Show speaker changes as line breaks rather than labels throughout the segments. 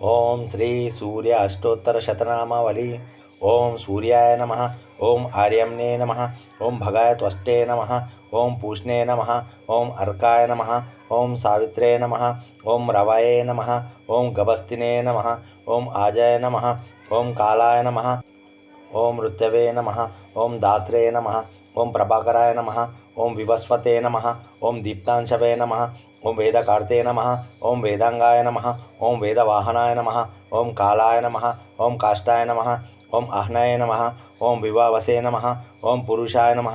ओम श्री सूर्य अष्टोत्तर शतनामावली ओम सूर्याय नम ओम आर्यमने नम ओम भगाय त्वष्टे नम ओम पूष्णे नम ओम अर्काय नम ओम सावित्रे नम ओम रवाये नम ओम गभस्तिने नम ओम आजय नम ओम कालाय नम ओम ऋतवे नम ओम दात्रे नम ओम प्रभाकराय नम ओम विवस्वते नम ओम दीप्तांशवे नम ओम वेदकार्ते नम ओम वेदांगाय नम ओम वेदवाहनाय नम ओम कालाय नम ओम काष्ठाय नम ओम अह्नाय नम ओम विवावसे नम ओम पुरुषाय नम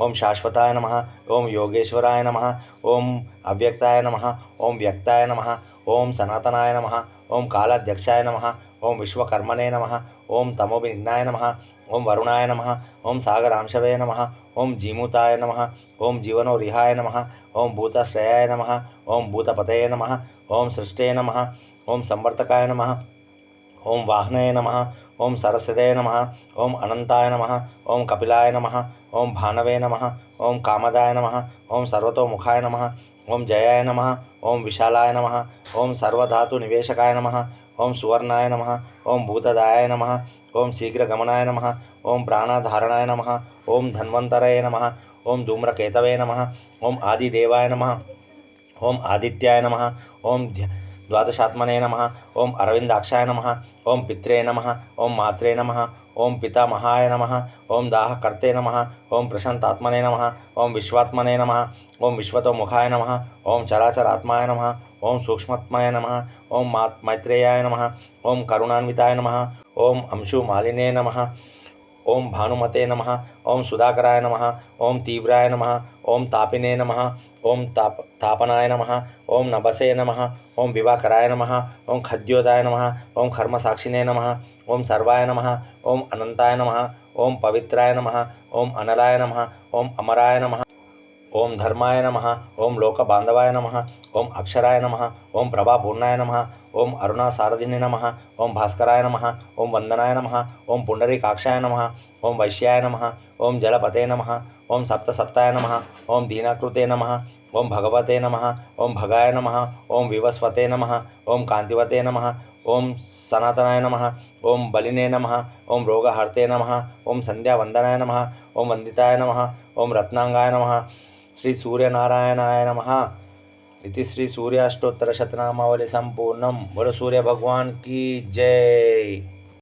ओम शाश्वताय नम ओम योगेश्वराय नम ओम अव्यक्ताय नम ओम व्यक्ताय नम ओम सनातनाय नम ओम कालाध्यक्षाय नम ओम विश्वकर्मणे नम ओं तमोभिघ्नाय नम ओं वरुणाय नम ओं सागरांशवे नम ओं जीमूताय नम ओं जीवनोरिहाय नम ओं भूतश्रेयाय नम ओम भूतपतये नम ओम सृष्टे नम ओं संवर्तकाय नम ओम वाहन नम ओं सरस्वते नम ओम अनंताय नम ओम कपिलाय नम ओं भानवे नम ओं कामदाय नम ओं सर्वतोमुखाय नम ओं जयाय नम ओम विशालाय नम ओं सर्वधातु नम ओम सुवर्णाय नम ओम भूतदाय नम ओम शीघ्रगमनाय नम ओम प्राणाधारणाय नम ओम धन्वंतराय नम ओम धूम्रकेतवे नम ओम आदिदेवाय नम ओम आदित्याय नम ओम द्वादशात्मने नम ओम अरविंदाक्षाय नम ओम पित्रे नम ओम मात्रे नम ओम पिता महाय नम। ओं दाहकर्ते नम। ओं प्रशांतात्मने नम। ओं विश्वात्मने नम। ओं विश्वतोमुखाय नम। ओं चराचरात्माय नम। ओं सूक्ष्मय नम। ओं मैत्रेयाय नम। ओं करुणाताय नम। ओं अंशुमालिने नम। ओम भानुमते नम ओम सुधाकराय नम ओम तीव्राय नम ओम तापिने नम ओम ताप तापनाय नम ओम नभसे नम ओम विवाकराय नम ओम खद्योताय नम ओम कर्मसाक्षिणे नम ओम सर्वाय नम ओम अनंताय नम ओम पवित्राय नम ओम अनलाय नम ओम अमराय नम ओम धर्माय नम ओम लोक बांधवाय नमः ओम अक्षराय नम ओम प्रभापूर्णाय नम ओम अरुणा सारधिनी नम ओम भास्कराय नम ओम वंदनाय नम ओम पुंडरीकाक्षाय नम ओम वैश्याय नम ओम जलपते नम ओम सप्तसप्ताय नम ओम दीनाकृते नम ओम भगवते नम ओम भगाय नम ओम विवस्वते नम ओम कांतिवते नम ओम सनातनाय नम ओम बलिने नम ओम रोगहर्ते नम ओम संध्यावंदनाय नम ओम वंदिताय नम ओम रत्नांगाय नमः श्री सूर्यनारायणाय नम। इति श्री सूर्याष्टोत्तर शतनामावली संपूर्ण बोलो सूर्य भगवान की जय।